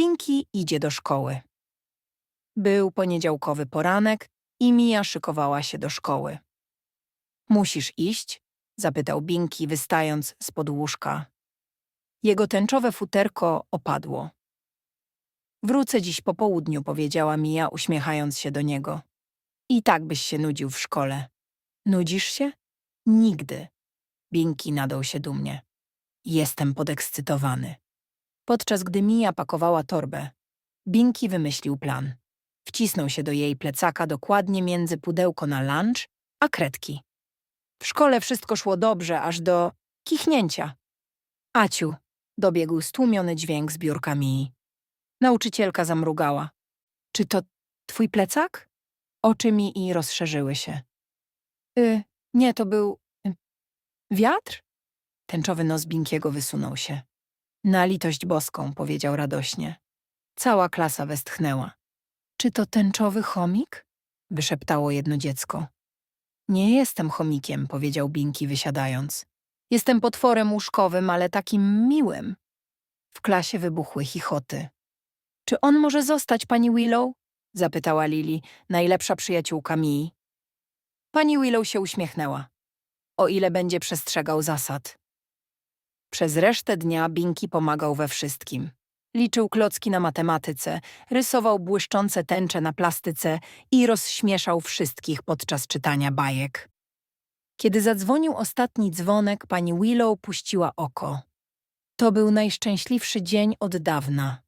Pinki idzie do szkoły. Był poniedziałkowy poranek i Mia szykowała się do szkoły. Musisz iść? zapytał Binki, wystając spod łóżka. Jego tęczowe futerko opadło. Wrócę dziś po południu, powiedziała Mia, uśmiechając się do niego. I tak byś się nudził w szkole. Nudzisz się? Nigdy. Binki nadał się dumnie. Jestem podekscytowany. Podczas gdy Mia pakowała torbę, Binki wymyślił plan. Wcisnął się do jej plecaka dokładnie między pudełko na lunch a kredki. W szkole wszystko szło dobrze, aż do kichnięcia. Aciu, dobiegł stłumiony dźwięk z biurka Mii. Nauczycielka zamrugała. Czy to twój plecak? Oczy Mii rozszerzyły się. Y, nie, to był... Y, wiatr? Tęczowy nos Binkiego wysunął się. Na litość boską, powiedział radośnie. Cała klasa westchnęła. Czy to tęczowy chomik? wyszeptało jedno dziecko. Nie jestem chomikiem, powiedział Binki, wysiadając. Jestem potworem łóżkowym, ale takim miłym. W klasie wybuchły chichoty. Czy on może zostać, pani Willow? zapytała Lili, najlepsza przyjaciółka Mii. Pani Willow się uśmiechnęła. O ile będzie przestrzegał zasad. Przez resztę dnia Binki pomagał we wszystkim. Liczył klocki na matematyce, rysował błyszczące tęcze na plastyce i rozśmieszał wszystkich podczas czytania bajek. Kiedy zadzwonił ostatni dzwonek, pani Willow puściła oko. To był najszczęśliwszy dzień od dawna.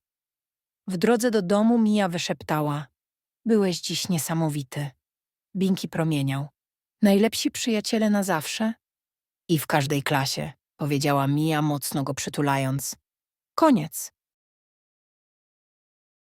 W drodze do domu Mia wyszeptała. Byłeś dziś niesamowity. Binki promieniał. Najlepsi przyjaciele na zawsze? I w każdej klasie, powiedziała Mia, mocno go przytulając. Koniec.